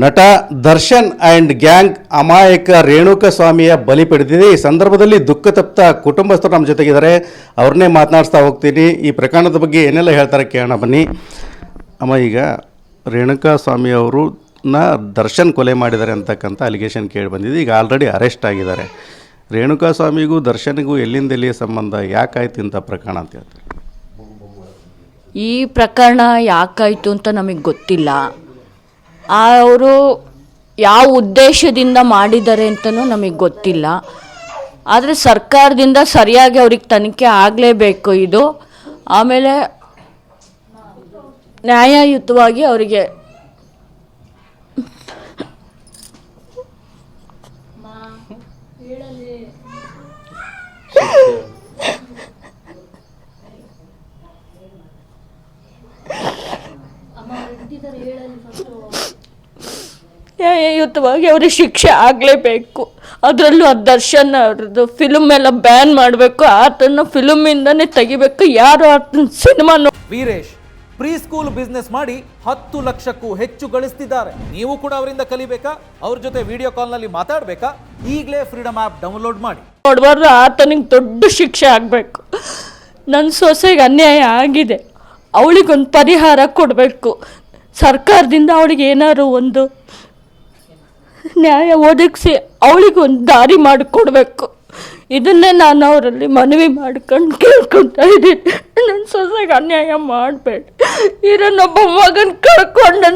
ನಟ Darshan and gang ಅಮಾಯಕ ರೇಣುಕ ಸ್ವಾಮಿಯ ಬಲಿ ಪಡೆದಿದೆ. ಈ ಸಂದರ್ಭದಲ್ಲಿ ದುಃಖ ತಪ್ತ ಕುಟುಂಬಸ್ಥರು ನಮ್ಮ ಜೊತೆಗಿದ್ದಾರೆ. ಅವ್ರನ್ನೇ ಮಾತನಾಡಿಸ್ತಾ ಹೋಗ್ತೀನಿ. ಈ ಪ್ರಕರಣದ ಬಗ್ಗೆ ಏನೆಲ್ಲ ಹೇಳ್ತಾರೆ ಕೇಳೋಣ ಬನ್ನಿ. ಅಮ್ಮ, ಈಗ ರೇಣುಕಾ ಸ್ವಾಮಿ ಅವರನ್ನ ದರ್ಶನ್ ಕೊಲೆ ಮಾಡಿದ್ದಾರೆ ಅಂತಕ್ಕಂಥ ಅಲಿಗೇಷನ್ ಕೇಳಿ ಬಂದಿದೆ. ಈಗ ಆಲ್ರೆಡಿ ಅರೆಸ್ಟ್ ಆಗಿದ್ದಾರೆ. ರೇಣುಕಾ ಸ್ವಾಮಿಗೂ ದರ್ಶನ್ಗೂ ಎಲ್ಲಿಂದ ಎಲ್ಲಿಯ ಸಂಬಂಧ? ಯಾಕಾಯ್ತು ಇಂಥ ಪ್ರಕರಣ ಅಂತ ಹೇಳ್ತಾರೆ. ಈ ಪ್ರಕರಣ ಯಾಕಾಯಿತು ಅಂತ ನಮಗೆ ಗೊತ್ತಿಲ್ಲ. ಅವರು ಯಾವ ಉದ್ದೇಶದಿಂದ ಮಾಡಿದ್ದಾರೆ ಅಂತಲೂ ನಮಗೆ ಗೊತ್ತಿಲ್ಲ. ಆದರೆ ಸರ್ಕಾರದಿಂದ ಸರಿಯಾಗಿ ಅವ್ರಿಗೆ ತನಿಖೆ ಆಗಲೇಬೇಕು ಇದು. ಆಮೇಲೆ ನ್ಯಾಯಯುತವಾಗಿ ಅವರಿಗೆ ನ್ಯಾಯಯುತವಾಗಿ ಅವ್ರಿಗೆ ಶಿಕ್ಷೆ ಆಗಲೇಬೇಕು. ಅದರಲ್ಲೂ ಆ ದರ್ಶನ್ ಅವ್ರದ್ದು ಫಿಲ್ಮ್ ಎಲ್ಲ ಬ್ಯಾನ್ ಮಾಡಬೇಕು. ಆತನ ಫಿಲ್ಮಿಂದನೇ ತೆಗಿಬೇಕು. ಯಾರು ಆತನ cinema Veeresh pre school business ಮಾಡಿ ಹತ್ತು ಲಕ್ಷಕ್ಕೂ ಹೆಚ್ಚು ಗಳಿಸ್ತಿದ್ದಾರೆ. ನೀವು ಕೂಡ ಅವರಿಂದ ಕಲಿಬೇಕಾ? ಅವ್ರ ಜೊತೆ ವಿಡಿಯೋ ಕಾಲ್ನಲ್ಲಿ ಮಾತಾಡಬೇಕಾ? ಈಗಲೇ ಫ್ರೀಡಮ್ ಆ್ಯಪ್ ಡೌನ್ಲೋಡ್ ಮಾಡಿ. ನೋಡಬಾರ್ದು ಆತನಿಗೆ ದೊಡ್ಡ ಶಿಕ್ಷೆ ಆಗಬೇಕು. ನನ್ನ ಸೊಸೆಗೆ ಅನ್ಯಾಯ ಆಗಿದೆ. ಅವಳಿಗೊಂದು ಪರಿಹಾರ ಕೊಡಬೇಕು. ಸರ್ಕಾರದಿಂದ ಅವಳಿಗೆ ಏನಾದ್ರು ಒಂದು ನ್ಯಾಯ ಒದಗಿಸಿ ಅವಳಿಗೊಂದು ದಾರಿ ಮಾಡಿಕೊಡ್ಬೇಕು. ಇದನ್ನೇ ನಾನು ಅವರಲ್ಲಿ ಮನವಿ ಮಾಡ್ಕೊಂಡು ಕೇಳ್ಕೊತಾ ಇದ್ದೀನಿ. ನನ್ನ ಸೊಸೆಗೆ ಅನ್ಯಾಯ ಮಾಡಬೇಡಿ. ಇರೋನೊಬ್ಬ ಮಗನ ಕಳ್ಕೊಂಡು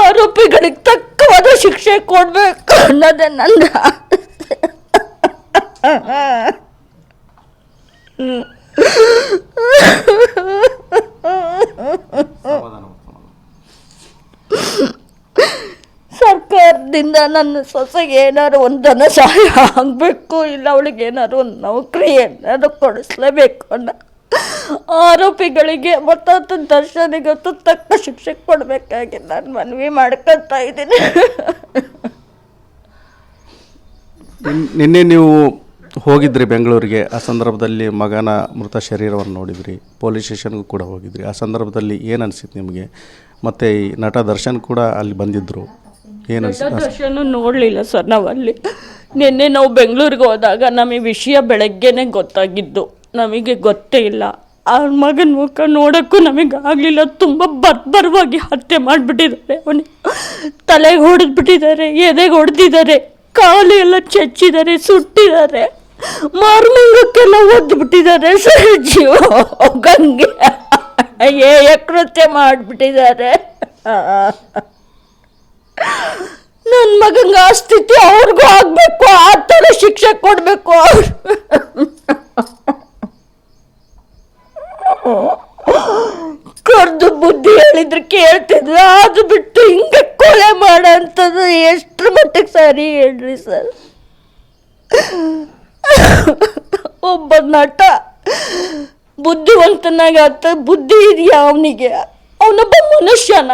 ಆರೋಪಿಗಳಿಗೆ ತಕ್ಕವಾದ ಶಿಕ್ಷೆ ಕೊಡ್ಬೇಕು ಅನ್ನೋದೇ ನನ್ನ. ಸರ್ಕಾರದಿಂದ ನನ್ನ ಸೊಸೆಗೆ ಏನಾದ್ರು ಒಂದು ಧನ ಸಹಾಯ ಆಗಬೇಕು, ಇಲ್ಲ ಅವಳಿಗೆ ಏನಾದ್ರು ಒಂದು ನೌಕರಿ ಏನಾದ್ರು ಕೊಡಿಸ್ಲೇಬೇಕು ಅನ್ನೋ ಆರೋಪಿಗಳಿಗೆ ಮತ್ತೊಂದು ದರ್ಶನಿಗೆ ದರ್ಶನಿಗೆ ತಕ್ಕ ಶಿಕ್ಷೆ ಕೊಡಬೇಕಾಗಿ ನಾನು ಮನವಿ ಮಾಡ್ಕೊತಾ ಇದ್ದೀನಿ. ನಿನ್ನೆ ನೀವು ಹೋಗಿದ್ರಿ ಬೆಂಗಳೂರಿಗೆ, ಆ ಸಂದರ್ಭದಲ್ಲಿ ಮಗನ ಮೃತ ಶರೀರವನ್ನು ನೋಡಿದ್ರಿ, ಪೊಲೀಸ್ ಸ್ಟೇಷನ್ಗೂ ಕೂಡ ಹೋಗಿದ್ರಿ. ಆ ಸಂದರ್ಭದಲ್ಲಿ ಏನು ಅನಿಸಿತ್ತು ನಿಮಗೆ? ಮತ್ತು ಈ ನಟ ದರ್ಶನ್ ಕೂಡ ಅಲ್ಲಿ ಬಂದಿದ್ದರು ಏನು ದರ್ಶನ ನೋಡಲಿಲ್ಲ ಸರ್ ನಾವಲ್ಲಿ. ಅಲ್ಲಿ ನಿನ್ನೆ ನಾವು ಬೆಂಗಳೂರಿಗೆ ಹೋದಾಗ ನಮಗೆ ವಿಷಯ ಬೆಳಗ್ಗೆನೆ ಗೊತ್ತಾಗಿದ್ದು. ನಮಗೆ ಗೊತ್ತೇ ಇಲ್ಲ. ಆ ಮಗನ ಮುಖ ನೋಡೋಕ್ಕೂ ನಮಗೆ ಆಗಲಿಲ್ಲ. ತುಂಬ ಬರ್ಬರವಾಗಿ ಹತ್ಯೆ ಮಾಡಿಬಿಟ್ಟಿದ್ದಾರೆ ಅವನಿಗೆ ತಲೆಗೆ ಹೊಡೆದ್ಬಿಟ್ಟಿದ್ದಾರೆ ಎದೆಗೆ ಹೊಡೆದಿದ್ದಾರೆ ಕಾಲು ಎಲ್ಲ ಚಚ್ಚಿದ್ದಾರೆ ಸುಟ್ಟಿದ್ದಾರೆ. ಮಾರ್ಮಂಗಕ್ಕೆಲ್ಲ ಒದ್ದುಬಿಟ್ಟಿದ್ದಾರೆ ಸರ್ ಜೀವ. ಗಂಗೆ. ಏ ಕೃತ್ಯ ಮಾಡಿಬಿಟ್ಟಿದ್ದಾರೆ. ನನ್ನ ಮಗಂಗೆ ಆ ಸ್ಥಿತಿ ಅವ್ರಿಗೂ ಆಗ್ಬೇಕು, ಆ ಥರ ಶಿಕ್ಷೆ ಕೊಡಬೇಕು ಕರ್ದು ಬುದ್ಧಿ ಹೇಳಿದ್ರೆ ಕೇಳ್ತಿದ್ರು ಅದು ಬಿಟ್ಟು ಹಿಂಗೆ ಕೊಲೆ ಮಾಡೋಂಥದ್ದು ಎಷ್ಟು ಮಟ್ಟಿಗೆ ಸರಿ ಹೇಳ್ರಿ ಸರ್. ಒಬ್ಬ ನಟ ಬುದ್ಧಿವಂತನಾಗ ಬುದ್ಧಿ ಇದೆಯಾ ಅವನಿಗೆ? ಅವನೊಬ್ಬ ಮನುಷ್ಯನ.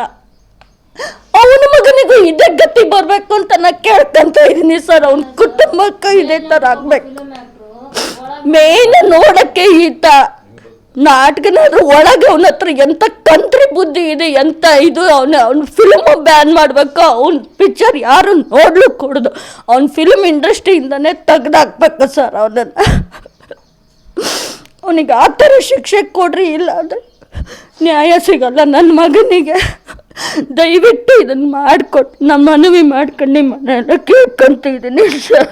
ಅವನ ಮಗನಿಗೂ ಇದೇ ಗತಿ ಬರಬೇಕು ಅಂತ ನಾ ಕೇಳ್ಕೊಂತ ಇದ್ದೀನಿ ಸರ್. ಅವನ ಕುಟುಂಬಕ್ಕೆ ಇದೇ ತರ ಆಗ್ಬೇಕು. ಮೇನ್ ನೋಡಕ್ಕೆ ಈತ ನಾಟಕನಾದ್ರೂ ಒಳಗೆ ಅವನ ಹತ್ರ ಎಂತ ಕಂತ್ರಿ ಬುದ್ಧಿ ಇದೆ, ಎಂತ ಇದು ಅವನ, ಅವ್ನ ಫಿಲ್ಮ್ ಬ್ಯಾನ್ ಮಾಡಬೇಕು, ಅವ್ನ ಪಿಕ್ಚರ್ ಯಾರು ನೋಡ್ಲು ಕೊಡುದು, ಅವ್ನ ಫಿಲ್ಮ್ ಇಂಡಸ್ಟ್ರಿಯಿಂದನೇ ತೆಗ್ದಾಕ್ಬೇಕು ಸರ್ ಅವನನ್ನ. ಅವನಿಗೆ ಆ ಥರ ಶಿಕ್ಷೆ ಕೊಡ್ರಿ, ಇಲ್ಲ ಅಂದರೆ ನ್ಯಾಯ ಸಿಗಲ್ಲ ನನ್ನ ಮಗನಿಗೆ. ದಯವಿಟ್ಟು ಇದನ್ನು ಮಾಡಿಕೊಟ್ಟು ನಮ್ಮ ಮನವಿ ಮಾಡ್ಕೊಂಡು ನಿಮ್ಮ ಸರ್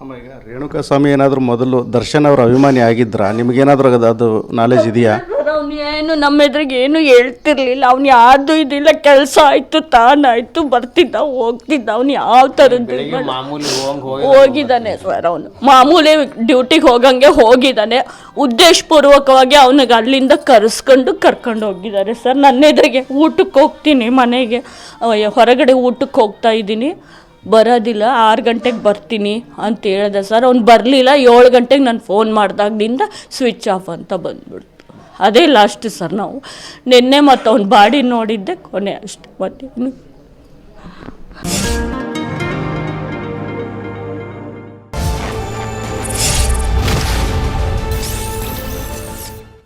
ಅಮ್ಮ, ಈಗ ರೇಣುಕಾ ಸ್ವಾಮಿ ಏನಾದರೂ ಮೊದಲು ದರ್ಶನ್ ಅವರ ಅಭಿಮಾನಿ ಆಗಿದ್ರಾ? ನಿಮಗೇನಾದರೂ ಅದು ನಾಲೆಜ್ ಇದೆಯಾ? ಅವ್ನು ಏನು ನಮ್ಮ ಎದುರಿಗೆ ಏನು ಹೇಳ್ತಿರ್ಲಿಲ್ಲ. ಅವ್ನು ಯಾವುದು ಇದಿಲ್ಲ ಕೆಲಸ ಆಯ್ತು ತಾನಾಯ್ತು ಬರ್ತಿದ್ದ ಹೋಗ್ತಿದ್ದ. ಅವ್ನು ಯಾವ ಥರದ್ದು ಹೋಗಿದ್ದಾನೆ ಸರ್ ಅವನು. ಮಾಮೂಲಿ ಡ್ಯೂಟಿಗೆ ಹೋಗಂಗೆ ಹೋಗಿದ್ದಾನೆ. ಉದ್ದೇಶಪೂರ್ವಕವಾಗಿ ಅವನಿಗೆ ಅಲ್ಲಿಂದ ಕರೆಸ್ಕೊಂಡು ಕರ್ಕೊಂಡು ಹೋಗಿದ್ದಾರೆ ಸರ್ ನನ್ನ ಎದುರಿಗೆ ಊಟಕ್ಕೆ ಹೋಗ್ತೀನಿ ಮನೆಗೆ. ಅಯ್ಯೋ, ಹೊರಗಡೆ ಊಟಕ್ಕೆ ಹೋಗ್ತಾ ಇದ್ದೀನಿ. ಬರೋದಿಲ್ಲ ಆರು ಗಂಟೆಗೆ ಬರ್ತೀನಿ ಅಂತ ಹೇಳಿದೆ ಸರ್ ಅವ್ನು ಬರಲಿಲ್ಲ. ಏಳು ಗಂಟೆಗೆ ನಾನು ಫೋನ್ ಮಾಡಿದಾಗ್ಲಿಂದ ಸ್ವಿಚ್ ಆಫ್ ಅಂತ ಬಂದ್ಬಿಡ್ತು. ಅದೇ ಲಾಸ್ಟ್ ಸರ್ ನಾವು. ನಿನ್ನೆ ಮತ್ತು ಅವ್ನ ಬಾಡಿ ನೋಡಿದ್ದೆ ಕೊನೆ ಅಷ್ಟೆ. ಮತ್ತೇನು